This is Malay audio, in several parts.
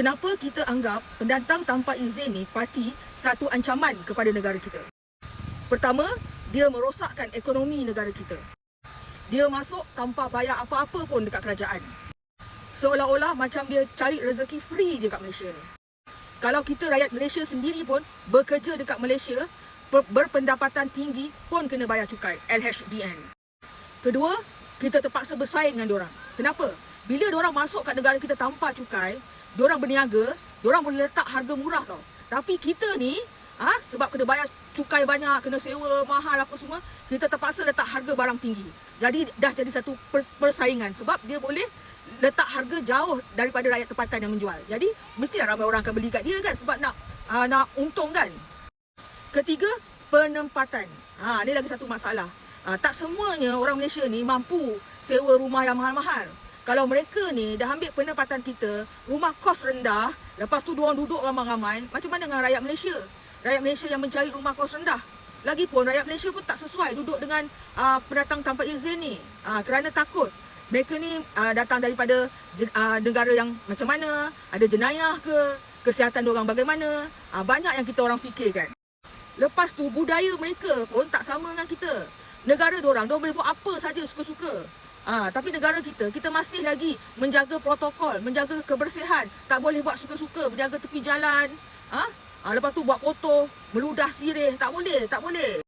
kenapa kita anggap pendatang tanpa izin ni parti satu ancaman kepada negara kita? Pertama, dia merosakkan ekonomi negara kita. Dia masuk tanpa bayar apa-apa pun dekat kerajaan. Seolah-olah macam dia cari rezeki free je kat Malaysia ni. Kalau kita rakyat Malaysia sendiri pun bekerja dekat Malaysia, ber- berpendapatan tinggi pun kena bayar cukai, LHDN. Kedua, kita terpaksa bersaing dengan diorang. Kenapa? Bila diorang masuk kat negara kita tanpa cukai, diorang berniaga, diorang boleh letak harga murah tau. Tapi kita ni, ah ha, sebab kena bayar cukai banyak, kena sewa mahal apa semua, kita terpaksa letak harga barang tinggi. Jadi dah jadi satu per- persaingan sebab dia boleh letak harga jauh daripada rakyat tempatan yang menjual. Jadi mestilah ramai orang akan beli kat dia kan sebab nak uh, nak untung kan. Ketiga, penempatan. Ha, ni lagi satu masalah. Ha, tak semuanya orang Malaysia ni mampu sewa rumah yang mahal-mahal. Kalau mereka ni dah ambil penempatan kita, rumah kos rendah, lepas tu diorang duduk ramai-ramai, macam mana dengan rakyat Malaysia? Rakyat Malaysia yang mencari rumah kos rendah. Lagipun rakyat Malaysia pun tak sesuai duduk dengan uh, pendatang tanpa izin ni. Uh, kerana takut. Mereka ni uh, datang daripada uh, negara yang macam mana, ada jenayah ke, kesihatan diorang bagaimana. Uh, banyak yang kita orang fikirkan. Lepas tu budaya mereka pun tak sama dengan kita. Negara diorang, diorang boleh buat apa saja suka-suka. Ha, tapi negara kita, kita masih lagi menjaga protokol, menjaga kebersihan. Tak boleh buat suka-suka, menjaga tepi jalan. Ha? Ha, lepas tu buat kotor, meludah sirih. Tak boleh, tak boleh.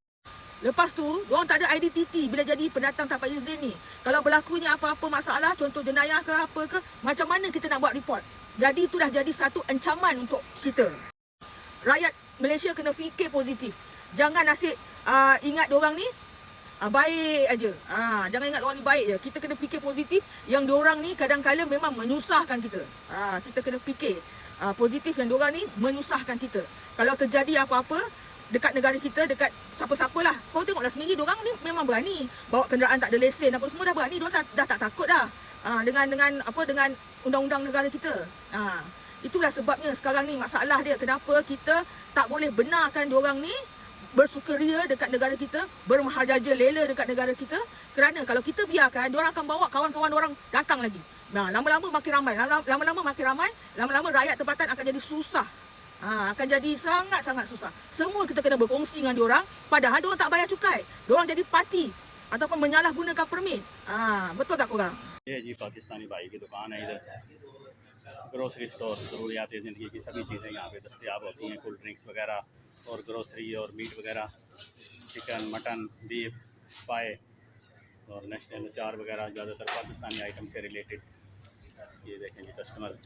Lepas tu, diorang tak ada identiti bila jadi pendatang tanpa izin ni. Kalau berlakunya apa-apa masalah, contoh jenayah ke apa ke, macam mana kita nak buat report? Jadi itu dah jadi satu ancaman untuk kita. Rakyat Malaysia kena fikir positif. Jangan asyik uh, ingat diorang ni uh, baik aja. Uh, jangan ingat orang ni baik je. Kita kena fikir positif yang diorang ni kadang-kadang memang menyusahkan kita. Uh, kita kena fikir uh, positif yang diorang ni menyusahkan kita. Kalau terjadi apa-apa dekat negara kita, dekat siapa-siapa lah. Kau tengoklah sendiri diorang ni memang berani. Bawa kenderaan tak ada lesen apa semua dah berani. Diorang dah, dah tak takut dah. Uh, dengan dengan apa dengan undang-undang negara kita. Uh, itulah sebabnya sekarang ni masalah dia. Kenapa kita tak boleh benarkan diorang ni bersukaria dekat negara kita, bermahajaja lela dekat negara kita. Kerana kalau kita biarkan, diorang akan bawa kawan-kawan orang datang lagi. Nah, lama-lama makin ramai, lama-lama makin ramai, lama-lama rakyat tempatan akan jadi susah. Ha, akan jadi sangat-sangat susah. Semua kita kena berkongsi dengan diorang, padahal diorang tak bayar cukai. Diorang jadi parti ataupun menyalahgunakan permit. Ha, betul tak korang? ये जी पाकिस्तानी भाई की दुकान है इधर Grocery store ज़रूरियात ज़िंदगी की सभी चीज़ें यहाँ पे दस्तियाब होती हैं। कोल्ड ड्रिंक्स वगैरह और ग्रोसरी और मीट वगैरह चिकन मटन बीफ पाए और नेशनल अचार वगैरह, ज़्यादातर पाकिस्तानी आइटम से रिलेटेड ये देखें जी कस्टमर